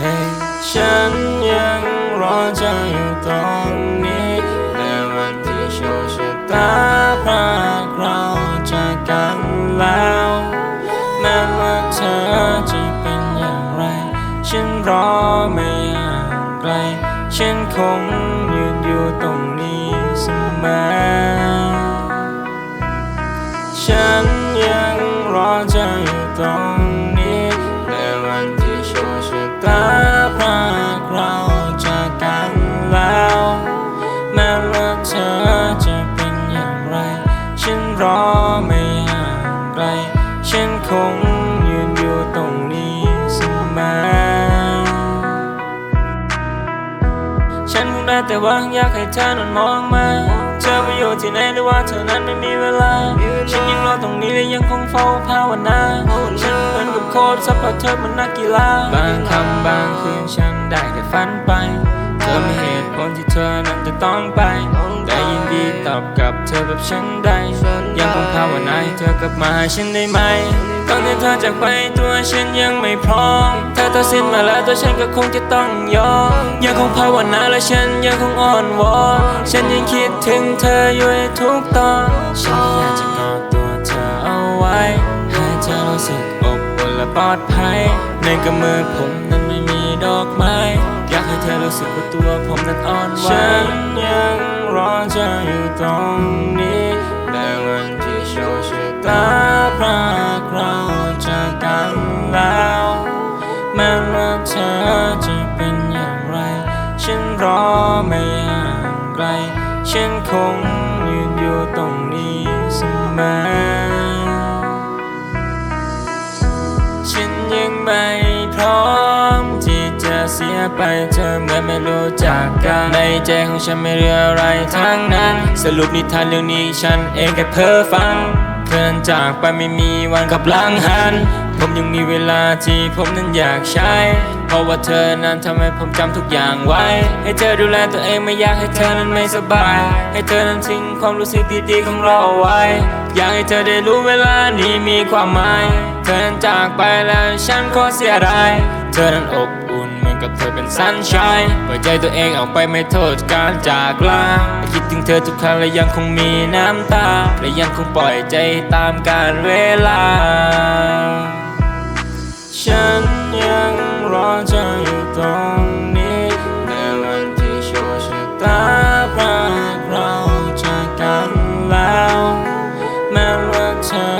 ให้ฉันยังรอเธออยู่ตรงนี้ในวันที่โชคชะตาพรกเราจากันแล้วแม้ว่าเธอจะเป็นอย่างไร ฉันรอไม่อยากไกฉันคงยืนอยู่ตรงนี้เสมอ แต่หวังอยากให้เธอนั้นมองมาเธอไปอยู่ที่ไหนหรือว่าเธอนั้นไม่มีเวลา ฉันยังรอตรงนี้และยังคงเฝ้าภาวนาฉันเหมือนกับโค้ชซัพพอร์ตเธอเหมือนนักกีฬา บางคำบางคืนฉันได้แต่ฝันไป เธอมีเหตุผลที่เธอนั้นจะต้องไป แต่ยินดีตอบกลับเธอแบบฉันได้ ยังคงภาวนาให้เธอกลับมาหาฉันได้ไหม ตอนที่เธอจากไปตัวฉันยังไม่พร้อมเธอตัดสินมาแล้วตัวฉันก็คงจะต้องยอมยังคงภาวนาและฉันยังคงอ่อนวอนฉันยังคิดถึงเธออยู่ในทุกตอนฉันอยากจะกอดตัวเธอเอาไว้ให้เธอรู้สึกอบอุ่นและปลอดภัย ในกำมือผมนั้นไม่มีดอกไม้อยากให้เธอรู้สึกว่าตัวผมนั้นอ่อนไหวฉันยังรอเธออยู่ตรง ไม่ห่างไกล ฉันคงยืนอยู่ตรงนี้เสมอฉันยังไม่พร้อมที่จะเสียไปเธอเหมือนไม่รู้จักกันในใจของฉันไม่เหลืออะไรทั้งนั้น สรุปนิทานเรื่องนี้ฉันเองแค่เพ้อฟังเธอนั้นจากไปไม่มีวันกลับหลังหัน ผมยังมีเวลาที่ผมนั้นอยากใช้ เพราะว่าเธอนั้นทำให้ผมจำทุกอย่างไว้ ให้เธอดูแลตัวเองไม่อยากให้เธอนั้นไม่สบาย ให้เธอนั้นทิ้งความรู้สึกดีๆของเราเอาไว้ อยากให้เธอได้รู้เวลานี้มีความหมาย เธอนั้นจากไปแล้วฉันก็เสียดาย เธอนั้นอบอุ่นเหมือนกับเธอเป็นสันชายปล่อยใจตัวเองออกไปไม่โทษการจากลาคิดถึงเธอทุกครั้งและยังคงมีน้ำตา และยังคงปล่อยใจตามกาลเวลา งนี้ในวันที่โชคชะตาพรากเราจากกันแล้วแม้ว่าเธอ